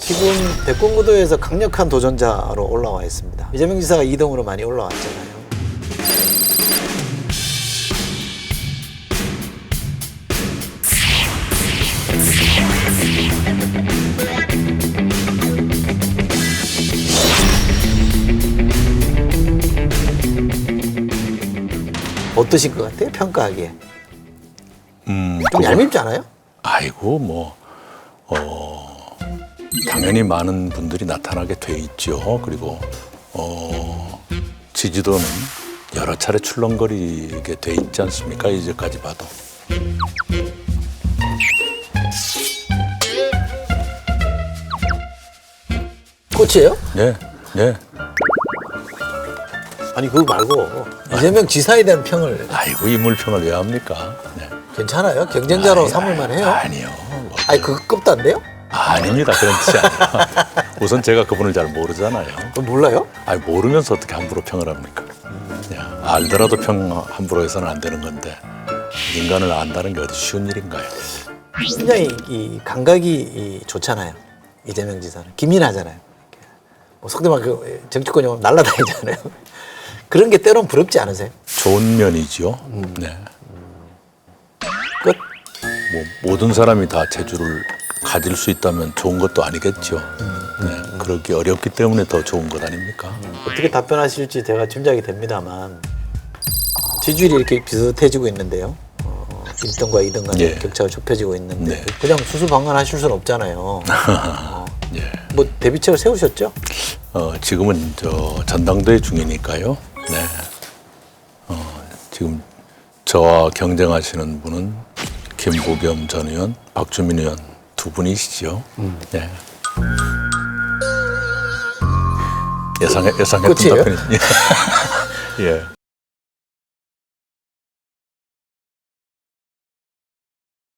지금 대권 구도에서 강력한 도전자로 올라와 있습니다. 이재명 지사가 2등으로 많이 올라왔잖아요. 어떠신 것 같아요? 평가하기에. 음, 좀 그거- 얄밉지 않아요? 아이고 뭐 어, 당연히 많은 분들이 나타나게 돼 있죠. 그리고 어, 지지도는 여러 차례 출렁거리게 돼 있지 않습니까? 이제까지 봐도. 꽃이에요? 네, 네. 아니 그거 말고 이재명 지사에 대한 평을 아이고 이 물평을 왜 합니까? 네. 괜찮아요? 경쟁자로 아니, 삼을만 해요? 아니요. 뭐, 아니 그 급도 안 돼요? 아닙니다. 그런 뜻이 아니라 우선 제가 그분을 잘 모르잖아요. 그건 몰라요? 아니 모르면서 어떻게 함부로 평을 합니까? 야, 알더라도 평 함부로 해서는 안 되는 건데 인간을 안다는 게 어디 쉬운 일인가요? 굉장히 이 감각이 이 좋잖아요. 이재명 지사는 기민하잖아요. 뭐 속된 말그 정치권이 오면 날라다니잖아요. 그런 게 때론 부럽지 않으세요? 좋은 면이죠. 네. 끝. 뭐 모든 사람이 다 재주를 가질 수 있다면 좋은 것도 아니겠죠. 네. 그러기 어렵기 때문에 더 좋은 것 아닙니까? 어떻게 답변하실지 제가 짐작이 됩니다만 지지율이 이렇게 비슷해지고 있는데요. 어, 1등과 2등 간의 예. 격차가 좁혀지고 있는데 네. 그냥 수수방관하실 수는 없잖아요. 어, 예. 뭐 대비책을 세우셨죠? 어, 지금은 저 전당대회 중이니까요. 네. 어, 지금 저와 경쟁하시는 분은 김부겸 전 의원, 박주민 의원 두 분이시죠. 네. 예상 예상했던? 답변이. 예.